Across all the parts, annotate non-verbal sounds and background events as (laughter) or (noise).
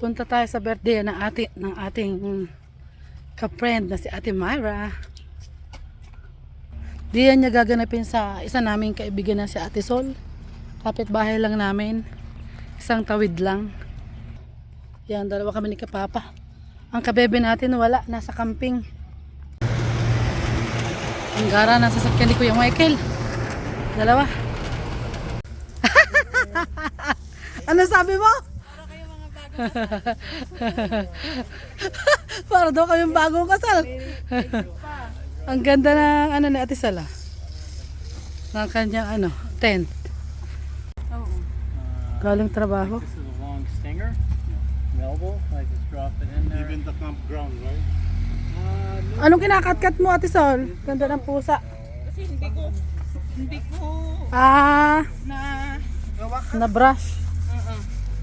Punta tayo sa birthday ng, ate, ng ating mm, ka-friend na si Ate Myra. Diyan niya gaganapin sa isa naming kaibigan na si Ate Sol. Kapit bahay lang namin. Isang tawid lang. Yan, dalawa kami ni Kapapa. Ang kabebe natin wala, nasa camping. Ang gara nasa sakyan ni Kuya Michael. Dalawa. (laughs) ano sabi mo? Para daw kayong bagong kasal. Ang ganda ng ano ni Ate Sala. Ng kanyang ano, tent. Galing trabaho. This is a long stinger. Available. I just drop it in there. Even the campground, right? Uh, no, Anong kinakatkat mo Ate Sol? Ganda ng pusa. Kasi hindi ko, hindi ko Ah, na gawa ka. na brush.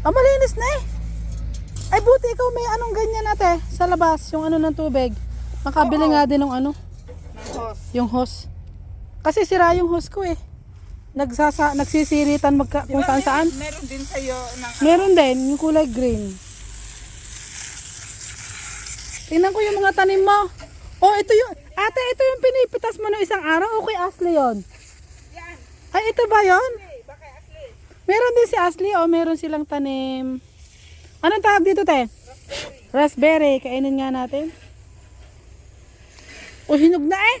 Ah, malinis na eh. Ay, buti ikaw may anong ganyan ate sa labas, yung ano ng tubig. Makabili nga din ng ano, hose. yung hose. Kasi sira yung hose ko eh. Nagsasa, nagsisiritan magka, kung saan saan. Meron din sa'yo ng Meron din, yung kulay green. Tingnan ko yung mga tanim mo. Oh, ito yung, ate, ito yung pinipitas mo ng isang araw. Okay, Ashley yon. yan. Ay, ito ba yon? Hey, baka asli. Meron din si Ashley o meron silang tanim. Anong tawag dito, te? Raspberry. Kainin nga natin. O, hinog na eh.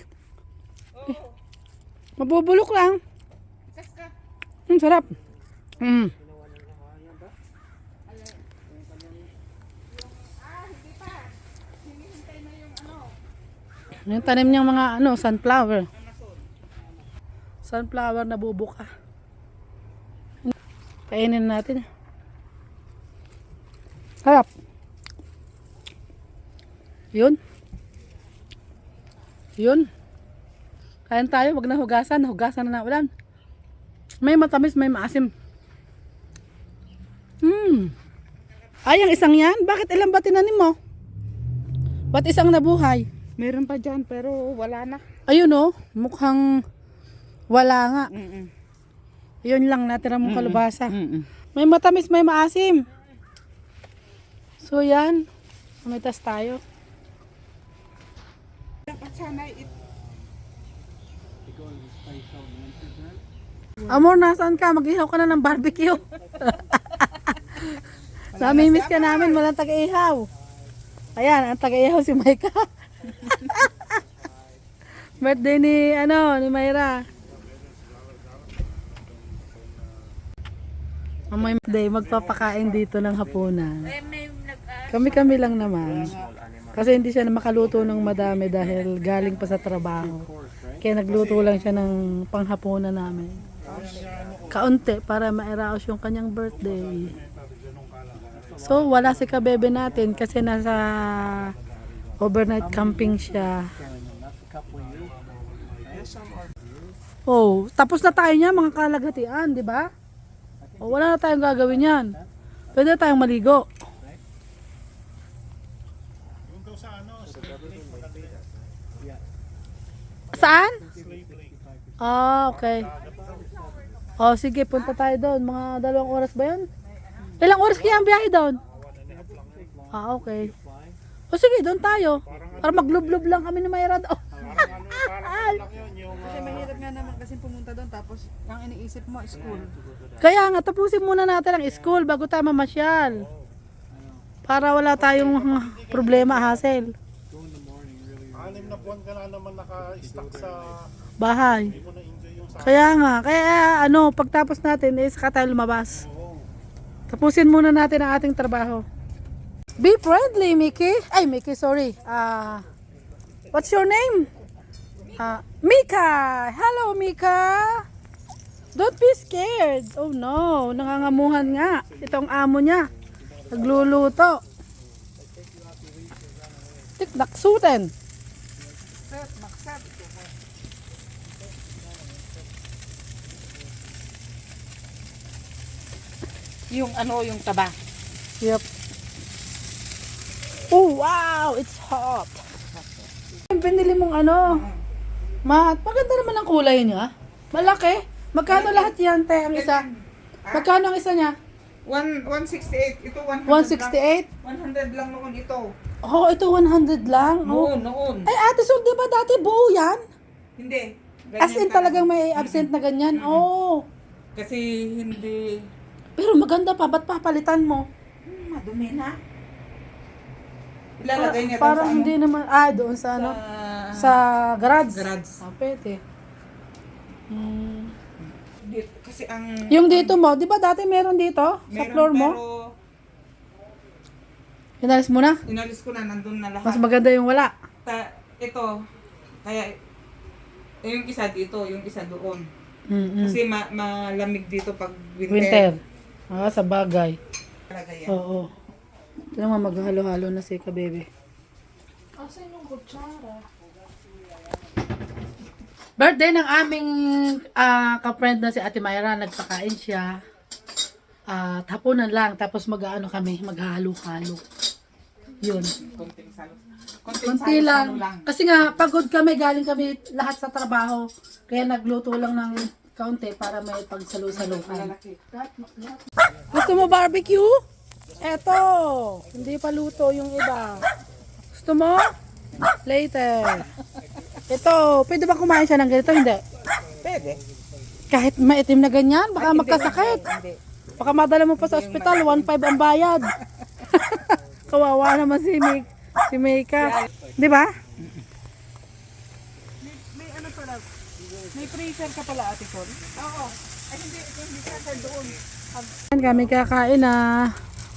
Oo. Mabubulok lang. Ka. Hmm, sarap. Mm. Yung ano. Yung tanim niyang mga ano, sunflower. Sunflower na bubuka. Kainin natin. Sarap. Yun. Yun. Kain tayo, wag na hugasan. Hugasan na na ulan. May matamis, may maasim. Hmm. Ay, ang isang yan? Bakit ilan ba tinanim mo? Ba't isang nabuhay? Meron pa dyan, pero wala na. Ayun oh, mukhang wala nga. Mm-mm. Yun lang natira mong kalubasa. Mm-mm. May matamis, may maasim. So yan, umitas tayo. Dapat sana it. Amor, nasaan ka? Mag-ihaw ka na ng barbecue. (laughs) Namimiss ka namin, walang taga-ihaw. Ayan, ang taga-ihaw si Maika. (laughs) Birthday ni, ano, ni Mayra. Mamay day, magpapakain dito ng hapunan. May Kami-kami lang naman. Kasi hindi siya makaluto ng madami dahil galing pa sa trabaho. Kaya nagluto lang siya ng panghapunan namin. Kaunti para mairaos yung kanyang birthday. So wala si kabebe natin kasi nasa overnight camping siya. Oh, tapos na tayo niya mga kalagatian, di ba? O wala na tayong gagawin yan. Pwede tayong maligo. Yung daw sa ano, sa lake, maganda yan. Saan? Ah, okay. Oh, sige, punta tayo doon. Mga dalawang oras ba yun? Ilang oras kaya ang biyahe doon? Ah, okay. O sige, doon tayo. Para maglublob lang kami ni Mayra doon. Kasi mahirap nga naman kasi pumunta doon tapos ang iniisip mo school. Kaya nga, tapusin muna natin ang school bago tayo mamasyal. Para wala tayong problema, hassle. Anim na buwan ka na naman naka-stuck sa, Bahay. hindi mo na-enjoy yung sa Kaya nga, kaya ano, pagtapos natin, eh, saka tayo lumabas. Tapusin muna natin ang ating trabaho. Be friendly, Mickey. Ay, Mickey, sorry. Ah, what's your name? Ah, Mika. Hello, Mika. Don't be scared. Oh no, nangangamuhan nga. Itong amo niya. Nagluluto. Tik naksuten. Yung ano, yung taba. Yep. Oh, wow! It's hot. Yung Pinili mong ano? Mat, maganda naman ang kulay niya. Malaki. Magkano lahat yan, te, ang isa? Magkano ang isa niya? One, 168. Ito 100 168? lang. 100 lang noon ito. Oh, ito 100 lang. Oh. Noon, noon. Ay, ate, so di ba dati buo yan? Hindi. As in talagang may absent na ganyan? Oh. Kasi hindi... Pero maganda pa, ba't papalitan mo? Hmm, madumi na. Ilalagay niya Parang doon sa hindi naman, ah, doon sa ano? ano? Sa... Sa garage? Garage. Ah, pwede. Hmm. Dito, kasi ang... Yung dito mo, di ba dati meron dito? Sa meron, floor mo? Pero Inalis mo na? inalis ko na, nandun na lahat. Mas maganda yung wala. Ta, ito, kaya eh, yung isa dito, yung isa doon. Mm-mm. Kasi ma malamig dito pag winter. Winter. Ah, sa bagay. Talaga yan. Oo. Ito naman maghalo-halo na si ka, baby. Birthday ng aming ah ka-friend na si Ate Mayra, nagpakain siya. At hapunan lang, tapos mag-ano kami, maghalo-halo. Yun. Konting salo. Konting Kunti salo-salo lang. Kasi nga, pagod kami, galing kami lahat sa trabaho. Kaya nagluto lang ng kaunti para may pagsalo-saluhan. Malaki. Gusto mo barbecue? Eto. Hindi pa luto yung iba. Gusto mo? Later. Ito. Pwede ba kumain siya ng ganito? Hindi. Pwede. Kahit maitim na ganyan, baka magkasakit. Hindi. Baka madala mo pa sa ospital, 1.5 ang bayad. (laughs) Kawawa naman si Mik. Si Mika. Di ba? May ano pala, may freezer ka pala ate Sol? Oo. Ay hindi, ito hindi freezer doon. Yan kami kakain na.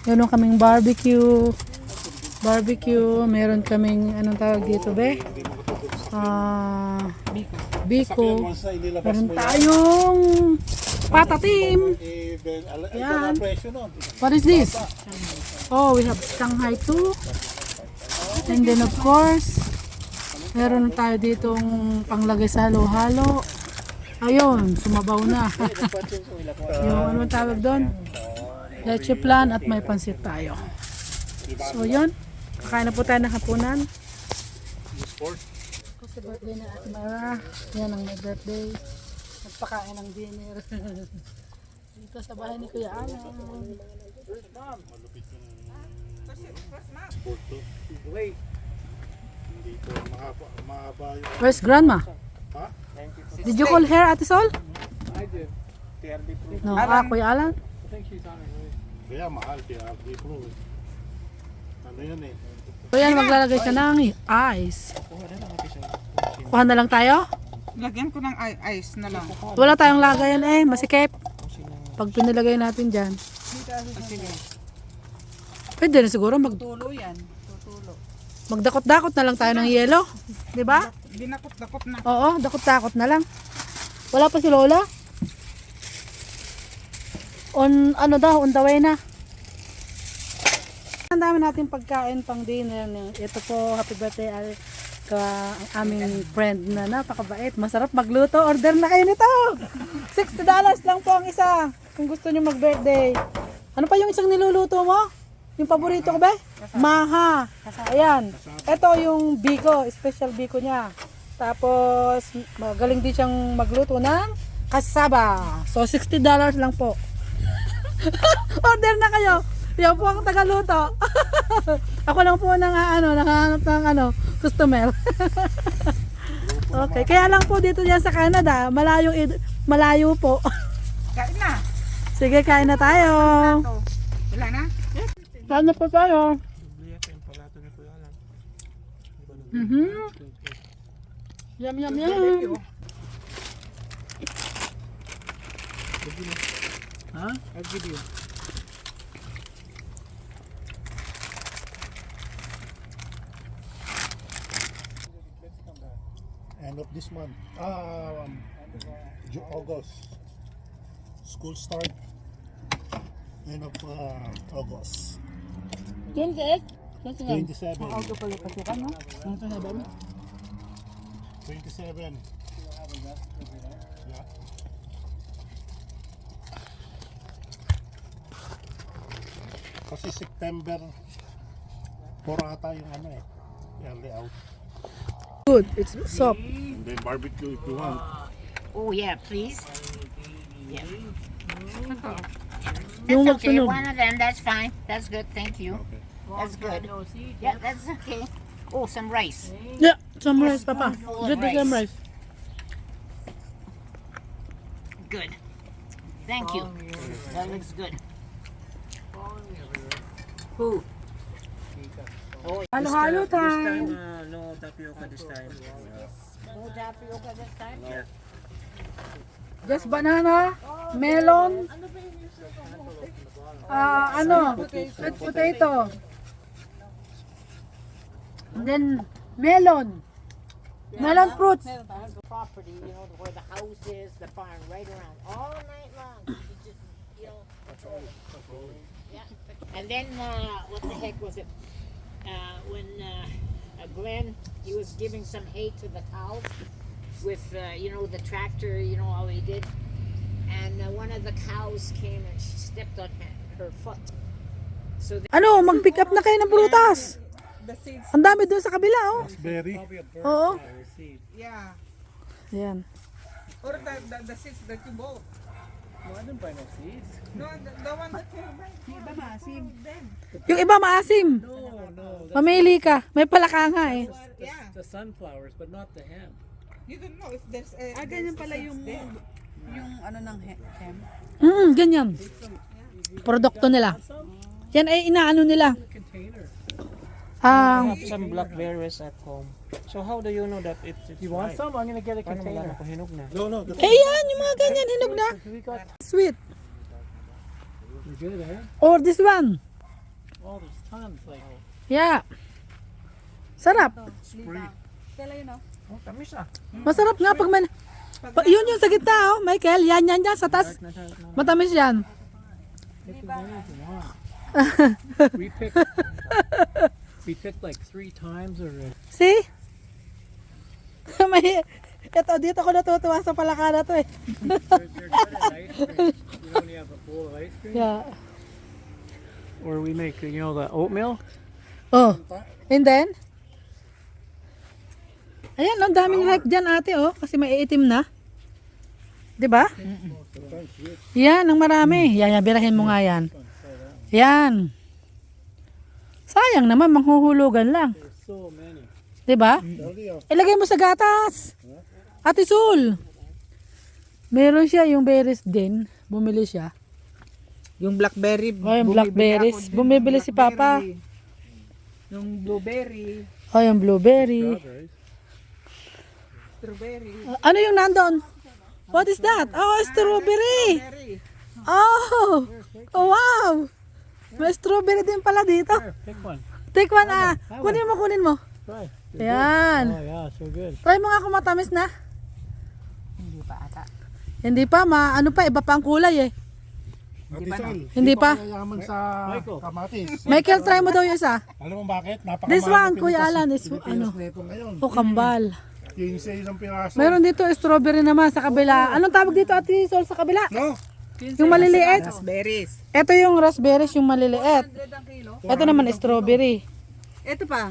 Meron kaming barbecue. Barbecue. Meron kaming, anong tawag dito, be? Ah, biko. Meron tayong patatim. Yan. What is this? Oh, we have Shanghai too. And then of course, meron tayo ditong panglagay sa halo-halo. Ayun, sumabaw na. (laughs) yung ano tawag doon? Leche plan at may pansit tayo. So yun, kakain na po tayo ng hapunan. Kasi birthday na Ate Mara. Yan ang my birthday. Nagpakain ng dinner. (laughs) Dito sa bahay ni Kuya Alan. Sport to. Hindi ko mahaba, mahaba yung... Where's grandma? Ha? Did you call her Ate Sol? I did. TRB Pro. No, ah, Kuya Alan. I think she's on her way. Kaya mahal, kaya RD Pro. eh. Ano yan eh? So yan, maglalagay siya ng ice. Kuha na lang tayo? Lagyan ko ng i- ice na lang. Wala tayong lagayan eh, masikip. Pag pinilagay natin dyan. Sige. Pwede na siguro mag, Tulo yan. Tutulo. magdakot-dakot na lang tayo ng yelo. Di ba? Dinakot-dakot na. Oo, dakot-dakot na lang. Wala pa si Lola? On, ano daw, on the way na. Ang dami natin pagkain pang dinner. Ito po, happy birthday al ka ang aming friend na napakabait. Masarap magluto. Order na kayo nito. $60 lang po ang isa. Kung gusto nyo mag-birthday. Ano pa yung isang niluluto mo? Yung paborito ko ba? Maha. Ayan. Ito yung biko. Special biko niya. Tapos, magaling din siyang magluto ng kasaba. So, $60 lang po. (laughs) Order na kayo. Yan po ang tagaluto. (laughs) Ako lang po nang ano, nakahanap ng ano, customer. (laughs) okay, kaya lang po dito yan sa Canada, malayo malayo po. Kain na. Sige, kain na tayo. Ito. Wala na? Kain na po tayo. Mhm. Yum yum yum. Huh? I'll give you. End of this month. Ah, um, August. School start. End of uh, August. 28? 27. Auto pala pasukan, no? Ang sinabi mo? 27. Yeah. Kasi September 4 ata yung ano eh. Early out. Good, it's soft. And then barbecue if you want. Oh yeah, please. Yung That's okay. One of them. That's fine. That's good. Thank you. That's good. Yeah, that's okay. Oh, some rice. Yeah, some rice, Papa. Spoonful of Just the some rice. rice. Good. Thank you. That looks good. Who? Halo-halo time. uh, no tapioca this time. No tapioca this time? Yeah. Just banana, melon, ah ano, sweet potato. And then melon. Melon fruits. The property, you know, where the house is, the barn, right around, all night long. You just, you know. Yeah. And then, uh, what the heck was it? Uh, when, uh, uh, Glenn, he was giving some hay to the cows with, uh, you know, the tractor, you know, all he did. And uh, one of the cows came and she stepped on her, her foot. So they Ano, mag-pick up na kayo ng prutas. The seeds, Ang dami doon sa kabila, oh. Berry. Probably a bird Oo. yeah. Ayan. Or the, the, the seeds that you bought. No, I didn't buy no seeds. No, the, the one that you buy. Iba maasim. Yung iba maasim. No, no. Mamili ka. May palaka nga eh. the, Yeah. the sunflowers, but not the ham. you don't know if there's a... Ah, ganyan pala yung yung ano ng he- hem. Mm, ganyan. Produkto nila. Yan ay inaano nila. Container. Ah, have some blackberries at home. So how do you know that it's, it's You want ripe? some? I'm gonna get a Paano container. malaman kung hinog na? No, no. Eh yan, yung mga ganyan, hinog na. We got. Sweet. You're good, eh? Or this one. Oh, there's tons. Like. Yeah. Sarap. Kailan yun, oh? Oh, tamis ah. Masarap nga pag may... Pa, yun yung sa gitna, oh, Michael. Yan, yan, yan. Sa na. Matamis yan. (laughs) Pick as many as you want. we picked. We picked like three times already. See? may... Ito, dito ko natutuwa sa palaka na to eh. They're, they're good at ice cream. You only have a bowl of ice cream. Yeah. Or we make, you know, the oatmeal. Oh. And then? Ayan, ang daming ripe dyan ate oh. Kasi maiitim na. 'Di ba? Yan, ang marami. Yan, yan, birahin mo nga yan. Yan. Sayang naman, manghuhulugan lang. So many. 'Di ba? Dali, oh. Ilagay mo sa gatas. Ate Sul. Meron siya yung berries din. Bumili siya. Yung blackberry. Oh, yung blackberries. Bumibili si Papa. Yung blueberry. Oh, yung blueberry. Strawberry. Uh, ano yung nandun? What is that? Oh, strawberry. Berry. Oh, oh wow. May strawberry din pala dito. Here, pick one. Take one ah. Kunin mo, kunin mo. Try. Ayan. Oh yeah, so good. Try mo nga kung matamis na. Hindi pa ata. Hindi pa, ma, ano pa, iba pa ang kulay eh. Ate Sal, Hindi pa. Yayaman sa Michael. kamatis. (laughs) Michael, try mo daw yung isa. Alam mo bakit? Napakamahal This one, Kuya Alan, is ano? O kambal. 15 isang piraso. Meron dito strawberry naman sa kabila. Anong tawag dito, Ate Sol, sa kabila? No? Yung maliliit. Raspberries. Ito yung raspberries, yung maliliit. Ito naman strawberry. Ito pa.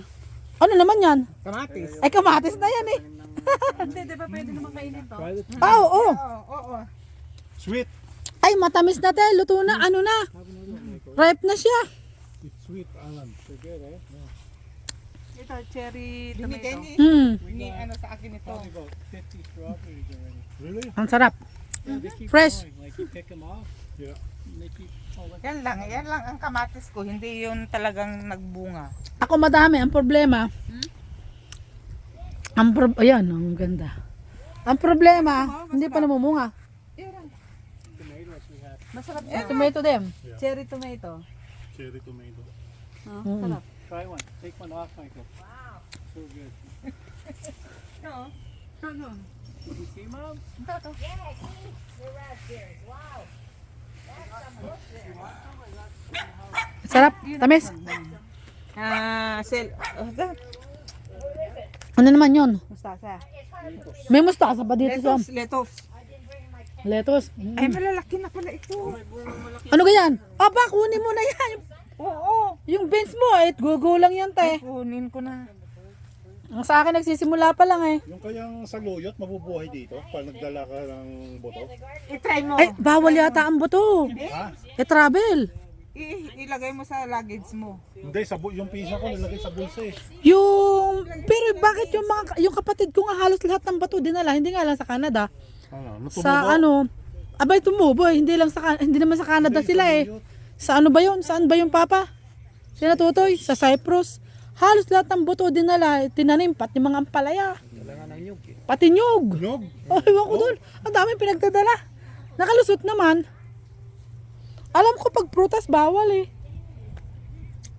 Ano naman yan? Kamatis. Ay, kamatis na yan eh. (laughs) Hindi, di ba pwede naman kainin to? Ah, Oo, oo. Oo. Sweet. Ay, matamis na tayo. Luto na. Ano na? Ripe na siya. It's sweet, Alan. good, eh? Ito, cherry tomato. Hmm. ni ano sa akin ito. Probably about 50 strawberries already. Really? Ang sarap. Yeah, they keep Fresh. growing. Like you pick them off. Yeah. And they keep. Oh, look. Yan lang, yan lang ang kamatis ko. Hindi yun talagang nagbunga. Ako madami. Ang problema. Ang pro Ayan, ang ganda. Ang problema, hindi pa namumunga. Tomatoes we had. Masarap Eh, tomato them. Cherry tomato. Cherry tomato. Oh, Mm. sarap. Try one. Take one off, Michael. Wow. So good. (laughs) No. Did you see, Mom? Yeah, see? They're raspberries. Wow. Sarap. Tamis. Ah, sel. Ano naman yon? Mustasa. May mustasa pa dito sa Lettuce, lettuce. lettuce. Ay, malalaki na pala ito. Ano ganyan? Aba, kunin mo na yan. Oo. Yung beans mo, eh, gugulang yan, te. Kunin ko na. Ang sa akin nagsisimula pa lang eh. Yung kayang saluyot, mabubuhay dito pag nagdala ka ng buto. I-try mo. Ay, bawal yata ang buto. Ha? Eh, travel. I- ilagay mo sa luggage mo. Hindi, sa bu- yung pisa ko nilagay sa bulsa eh. Yung, pero bakit yung mga, yung kapatid ko nga halos lahat ng bato dinala, hindi nga lang sa Canada. Ano, Sa ano, abay tumubo eh, hindi lang sa, Can- hindi naman sa Canada sila eh. Sa ano ba yun? Saan ba yung papa? Sina Tutoy? Sa Cyprus. Halos lahat ng buto dinala, eh, tinanim, pati mga ampalaya. Pati nyug. Nyog? Oh, ewan ko doon. Ang dami pinagdadala. Nakalusot naman. Alam ko pag prutas bawal eh.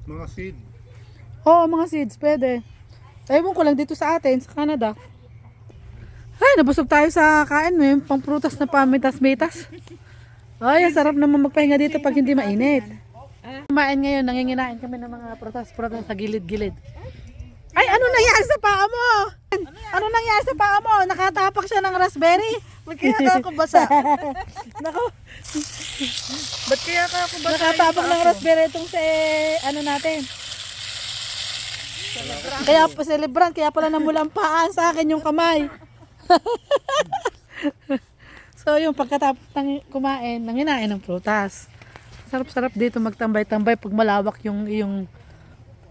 Mga seed. Oo, mga seeds, pwede. Ewan ko lang dito sa atin, sa Canada. Ay, nabusog tayo sa kain. May pang prutas na pamitas-mitas. Ay, ang sarap naman magpahinga dito pag hindi mainit. Kumain ngayon, nanginginain kami ng mga prutas-prutas sa gilid-gilid. Ay, ano nangyari sa paa mo? Ano nangyari sa paa mo? Nakatapak siya ng raspberry? Ba't kaya ka ako basa? (laughs) Nako, Ba't kaya ka ako basa? nakatapak ng raspberry itong sa ano natin. Kaya pa celebrant, kaya pala namulang paa sa akin yung kamay. (laughs) so yung pagkatapos ng kumain, nanginain ng prutas. Sarap-sarap dito magtambay-tambay pag malawak yung yung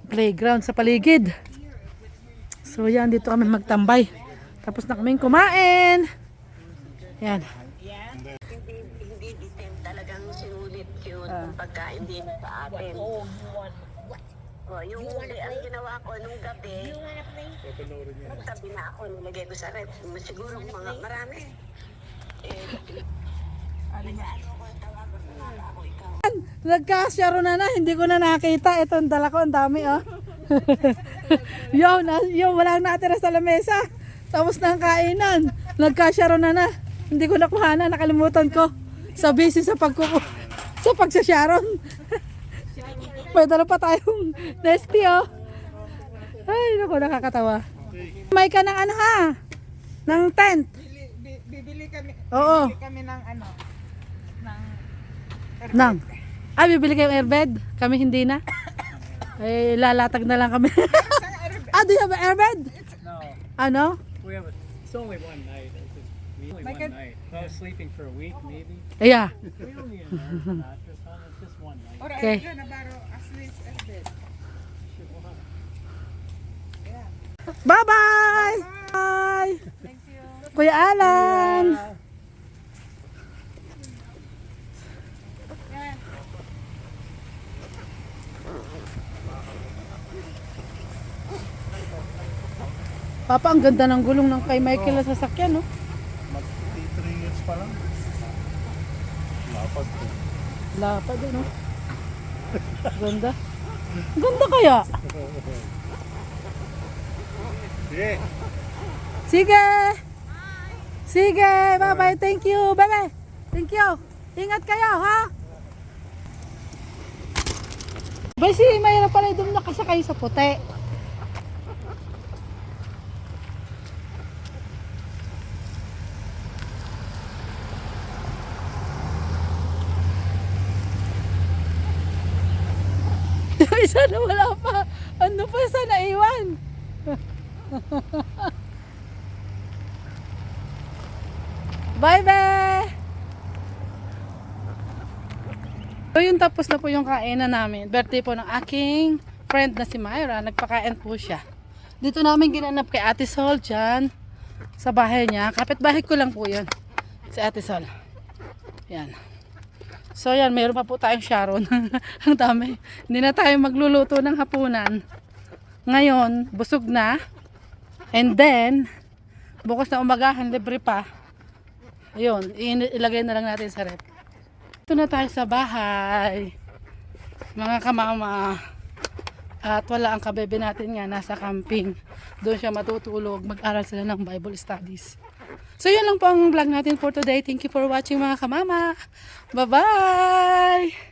playground sa paligid. So yan, dito kami magtambay. Tapos na kaming kumain. Yan. hindi hindi bitin talagang sinulit yun ang pagkain din sa atin. Oh, yung huli ginawa ko nung gabi, sabi na ako, nilagay ko sa rep. Siguro mga marami. Eh, nag-ano ko, tawagan ko nga ako ikaw. Nagkasyaro na na, hindi ko na nakita. Ito ang dala ko, ang dami oh. (laughs) yo, na, yo, walang natira sa lamesa. Tapos na ang kainan. Nagkasyaro na na. Hindi ko nakuha na, nakalimutan ko. Sa busy sa pagkuku (laughs) sa pagsasyaron. (laughs) May dala pa tayong nesty oh. Ay, naku, nakakatawa. May ka ng ano ha? Ng tent. Bili, bi- bibili kami, Oo. bibili kami ng ano, ng Nang. Ah, bibili kayong airbed? Kami hindi na. Eh, lalatag na lang kami. (laughs) ah, do you have an airbed? No, Ano? we have a, it's only one night. It's just, we only Like one a- night. If I was sleeping for a week, maybe. Yeah. We don't need an air mattress on it. Just one night. Okay. okay. na baro as least as bed. Bye-bye! Bye! Thank you. Kuya Alan! Papa, ang ganda ng gulong ng kay Michael na sasakyan, no? Mag 3 years pa lang. Lapad ko. Lapad, eh, no? Ganda. Ganda kaya? Sige. Sige! Sige! Bye-bye! Thank you! Bye-bye! Thank you! Ingat kayo, ha? Ba si mayroon pala doon nakasakay sa puti. Yung isa na wala pa. Ano pa sa naiwan? Bye, be! So yun tapos na po yung kainan namin. Birthday po ng aking friend na si Myra. Nagpakain po siya. Dito namin ginanap kay Ate Sol dyan. Sa bahay niya. Kapit-bahay ko lang po yun. Si Ate Sol. Yan. So yan, mayroon pa po tayong Sharon. (laughs) Ang dami. Hindi na tayo magluluto ng hapunan. Ngayon, busog na. And then, bukas na umagahan, libre pa. Ayun, ilagay na lang natin sa rep. Ito na tayo sa bahay. Mga kamama. At wala ang kabebe natin nga, nasa camping. Doon siya matutulog, mag-aral sila ng Bible studies. So yun lang po ang vlog natin for today. Thank you for watching mga kamama. Bye-bye!